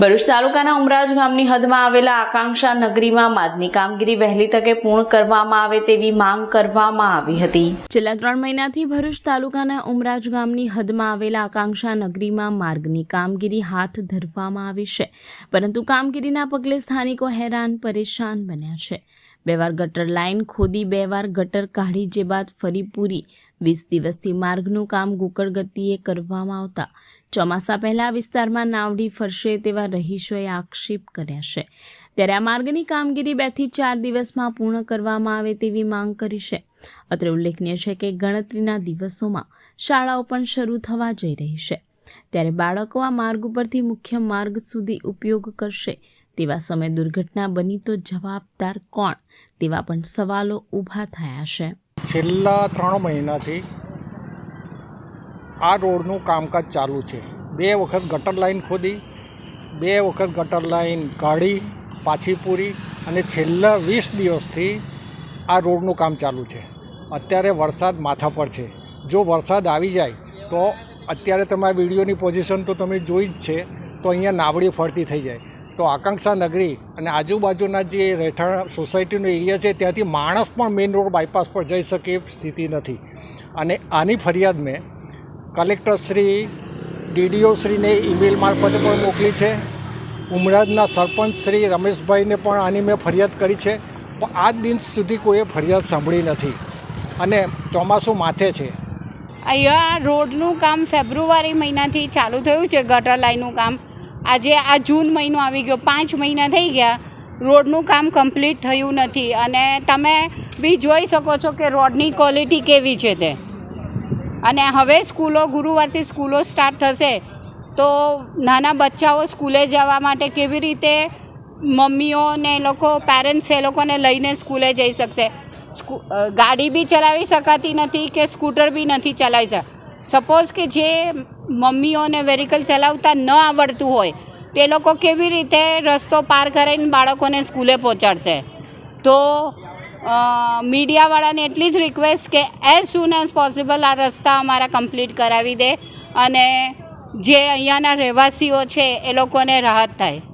ભરૂચ તાલુકાના ઉમરાજ ગામની હદમાં આવેલા આકાંક્ષા નગરીમાં માદની કામગીરી વહેલી તકે પૂર્ણ કરવામાં આવે તેવી માંગ કરવામાં આવી હતી. છેલ્લા ત્રણ મહિનાથી ભરૂચ તાલુકાના ઉમરાજ ગામની હદમાં આવેલા આકાંક્ષા નગરીમાં માર્ગની કામગીરી હાથ ધરવામાં આવી છે. પરંતુ કામગીરીના પગલે સ્થાનિકો હેરાન, પરેશાન બન્યા છે. બે વાર ગટર લાઇન ખોદી, બે વાર ગટર કાઢી, જે બાદ ફરી પૂરી વીસ દિવસથી માર્ગનું કામ ગુકળ ગતિએ કરવામાં આવતા ચોમાસા પહેલા વિસ્તારમાં નાવડી ફરશે તેવા રહીશોએ આક્ષેપ કર્યા છે. ત્યારે આ માર્ગની કામગીરી બેથી ચાર દિવસમાં પૂર્ણ કરવામાં આવે તેવી માંગ કરી છે. અત્રે ઉલ્લેખનીય છે કે ગણતરીના દિવસોમાં શાળાઓ પણ શરૂ થવા જઈ રહી છે. ત્યારે બાળકો આ માર્ગ ઉપરથી મુખ્ય માર્ગ સુધી ઉપયોગ કરશે. તેવા સમયે દુર્ઘટના બની તો જવાબદાર કોણ? તેવા પણ સવાલો ઊભા થયા છે. છેલ્લા ત્રણ મહિનાથી આ રોડનું કામકાજ ચાલુ છે. બે વખત ગટર લાઈન ખોદી, બે વખત ગટર લાઈન કાઢી, પાછી પૂરી અને છેલ્લા વીસ દિવસથી આ રોડનું કામ ચાલુ છે. અત્યારે વરસાદ માથા પર છે. જો વરસાદ આવી જાય તો અત્યારે તમે આ વિડીયોની પોઝિશન તો તમે જોઈ જ છે, તો અહીંયા નાવડી ફરતી થઈ જાય. તો આકાંક્ષા નગરી અને આજુબાજુના જે રહેઠાણ સોસાયટીનો એરિયા છે, ત્યાંથી માણસ પણ મેઇન રોડ બાયપાસ પર જઈ શકે એ સ્થિતિ નથી. અને આની ફરિયાદ મેં કલેક્ટરશ્રી ડીડીઓશ્રીને ઈમેલ મારફતે પણ મોકલી છે. ઉમરાજના સરપંચ શ્રી રમેશભાઈને પણ આની મેં ફરિયાદ કરી છે. પણ આજ દિન સુધી કોઈએ ફરિયાદ સાંભળી નથી. અને ચોમાસું માથે છે. અહીંયા રોડનું કામ ફેબ્રુઆરી મહિનાથી ચાલુ થયું છે, ગટર લાઈનનું કામ. આજે આ જૂન મહિનો આવી ગયો. પાંચ મહિના થઈ ગયા. રોડનું કામ કમ્પ્લીટ થયું નથી. અને તમે બી જોઈ શકો છો કે રોડની ક્વોલિટી કેવી છે તે. અને હવે સ્કૂલો, ગુરુવારથી સ્કૂલો સ્ટાર્ટ થશે. તો નાના બચ્ચાઓ સ્કૂલે જવા માટે કેવી રીતે મમ્મીઓ ને એ લોકો પેરેન્ટ્સ એ લોકોને લઈને સ્કૂલે જઈ શકશે? ગાડી બી ચલાવી શકાતી નથી કે સ્કૂટર બી નથી ચલાવી શક? સપોઝ કે જે મમ્મીઓને વેહિકલ ચલાવતા ન આવડતું હોય, તે લોકો કેવી રીતે રસ્તો પાર કરીને બાળકોને સ્કૂલે પહોંચાડશે? તો મીડિયાવાળાને એટલી જ રિક્વેસ્ટ કે એઝ સુન એઝ પોસિબલ આ રસ્તા અમારા કમ્પ્લીટ કરાવી દે અને જે અહીંયાના રહેવાસીઓ છે એ લોકોને રાહત થાય.